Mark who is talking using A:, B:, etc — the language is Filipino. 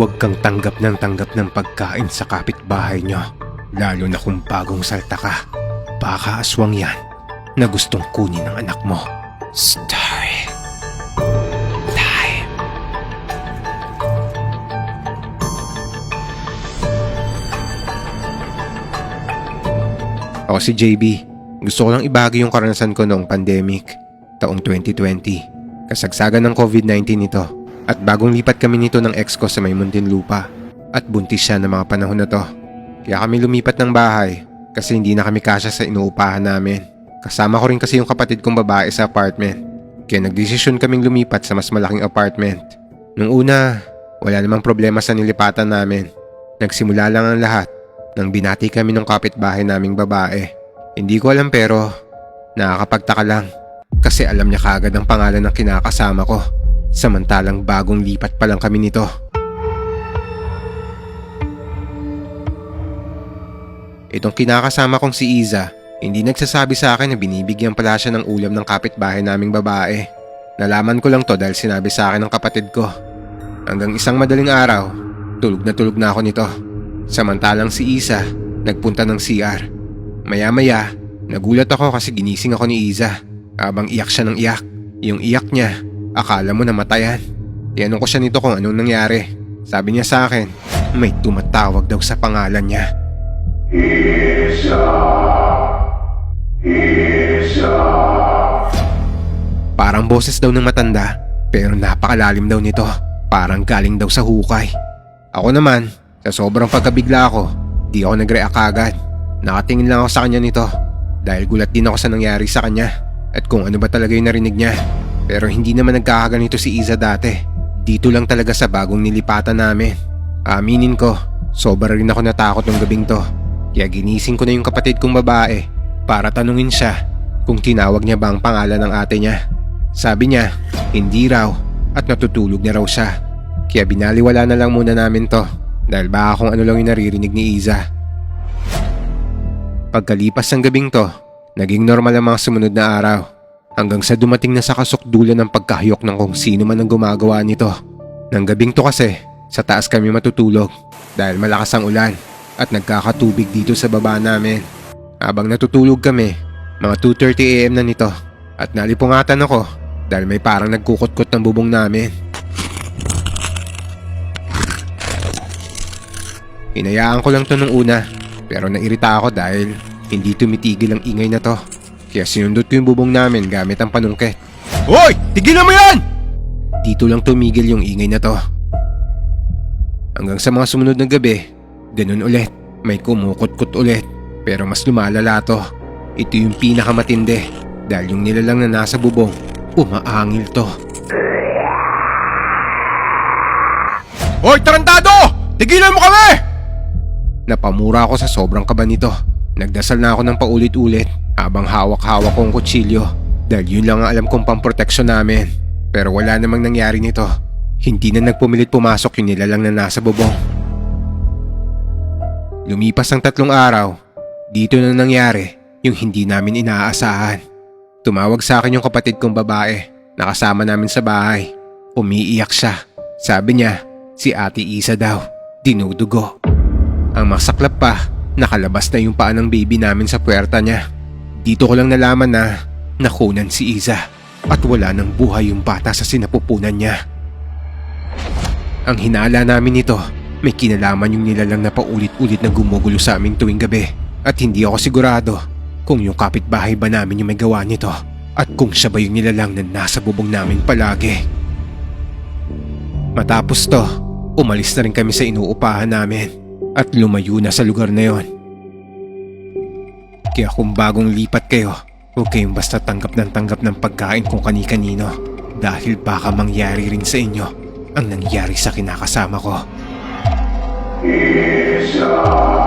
A: Huwag kang tanggap ng tanggap ng pagkain sa kapitbahay nyo. Lalo na kung bagong salta ka. Baka aswang yan na gustong kunin ng anak mo. Story time. Ako si JB. Gusto ko lang ibahagi yung karanasan ko noong pandemic, taong 2020. Kasagsagan ng COVID-19 ito. At bagong lipat kami nito ng ex ko sa may Muntinlupa. At buntis siya ng mga panahon na to. Kaya kami lumipat ng bahay kasi hindi na kami kasya sa inuupahan namin. Kasama ko rin kasi yung kapatid kong babae sa apartment. Kaya nagdesisyon kaming lumipat sa mas malaking apartment. Nung una, wala namang problema sa nilipatan namin. Nagsimula lang ang lahat nang binati kami ng kapitbahay naming babae. Hindi ko alam pero nakakapagtaka lang kasi alam niya kagad ang pangalan ng kinakasama ko. Samantalang bagong lipat pa lang kami nito. Itong kinakasama kong si Iza, hindi nagsasabi sa akin na binibigyan pala siya ng ulam ng kapitbahay naming babae. Nalaman ko lang to dahil sinabi sa akin ng kapatid ko. Hanggang isang madaling araw, tulog na tulog na ako nito. Samantalang si Isa, nagpunta ng CR. Maya-maya, nagulat ako kasi ginising ako ni Iza. Habang iyak siya ng iyak. Yung iyak niya, akala mo namatayan. Tinanong ko siya nito kung anong nangyari. Sabi niya sa akin, may tumatawag daw sa pangalan niya. Parang boses daw ng matanda, pero napakalalim daw nito. Parang galing daw sa hukay. Ako naman, sa sobrang pagkabigla ako, di ako nag-react agad. Nakatingin lang ako sa kanya nito dahil gulat din ako sa nangyari sa kanya at kung ano ba talaga yung narinig niya. Pero hindi naman nagkakaganito si Iza dati. Dito lang talaga sa bagong nilipatan namin. Aminin ko, sobra rin ako natakot ng gabing to. Kaya ginising ko na yung kapatid kong babae para tanungin siya kung tinawag niya ba ang pangalan ng ate niya. Sabi niya, hindi raw at natutulog na raw siya. Kaya binaliwala na lang muna namin to dahil baka kung ano lang yung naririnig ni Iza. Pagkalipas ng gabing to, naging normal ang mga sumunod na araw. Hanggang sa dumating na sa kasukdulan ng pagkahayok ng kung sino man ang gumagawa nito. Nang gabing to kasi, sa taas kami matutulog dahil malakas ang ulan at nagkakatubig dito sa baba namin. Habang natutulog kami, mga 2.30am na nito at nalipungatan ako dahil may parang nagkukutkot ng bubong namin. Hinayaan ko lang to nung una pero nairita ako dahil hindi tumitigil ang ingay na to. Kaya sinundot ko yung bubong namin gamit ang panungkit. Hoy! Tigilan mo yan! Dito lang tumigil yung ingay na to. Hanggang sa mga sumunod na gabi, ganun ulit. May kumukutkot ulit. Pero mas lumalala to. Ito yung pinakamatindi dahil yung nilalang na nasa bubong, umaangil to. Hoy, tarantado! Tigilan mo kami! Napamura ako sa sobrang kaba nito. Nagdasal na ako ng paulit-ulit habang hawak-hawak ko ang kutsilyo dahil yun lang ang alam kong pamproteksyon namin. Pero wala namang nangyari nito. Hindi na nagpumilit pumasok yung nilalang na nasa bubong. Lumipas ang tatlong araw, dito na nangyari yung hindi namin inaasahan. Tumawag sa akin yung kapatid kong babae na kasama namin sa bahay. Umiiyak siya. Sabi niya, si Ate Isa daw, dinudugo. Ang masaklap pa, nakalabas na yung paa ng baby namin sa puwerta niya. Dito ko lang nalaman na nakunan si Iza at wala ng buhay yung bata sa sinapupunan niya. Ang hinala namin nito, may kinalaman yung nilalang na paulit-ulit na gumugulo sa amin tuwing gabi at hindi ako sigurado kung yung kapitbahay ba namin yung may gawa nito at kung siya ba yung nilalang na nasa bubong namin palagi. Matapos to, umalis na rin kami sa inuupahan namin at lumayo na sa lugar na yon. Kaya kung bagong lipat kayo, huwag kayong basta tanggap ng tanggap ng pagkain kung kani-kanino dahil baka mangyari rin sa inyo ang nangyari sa kinakasama ko.
B: Isa.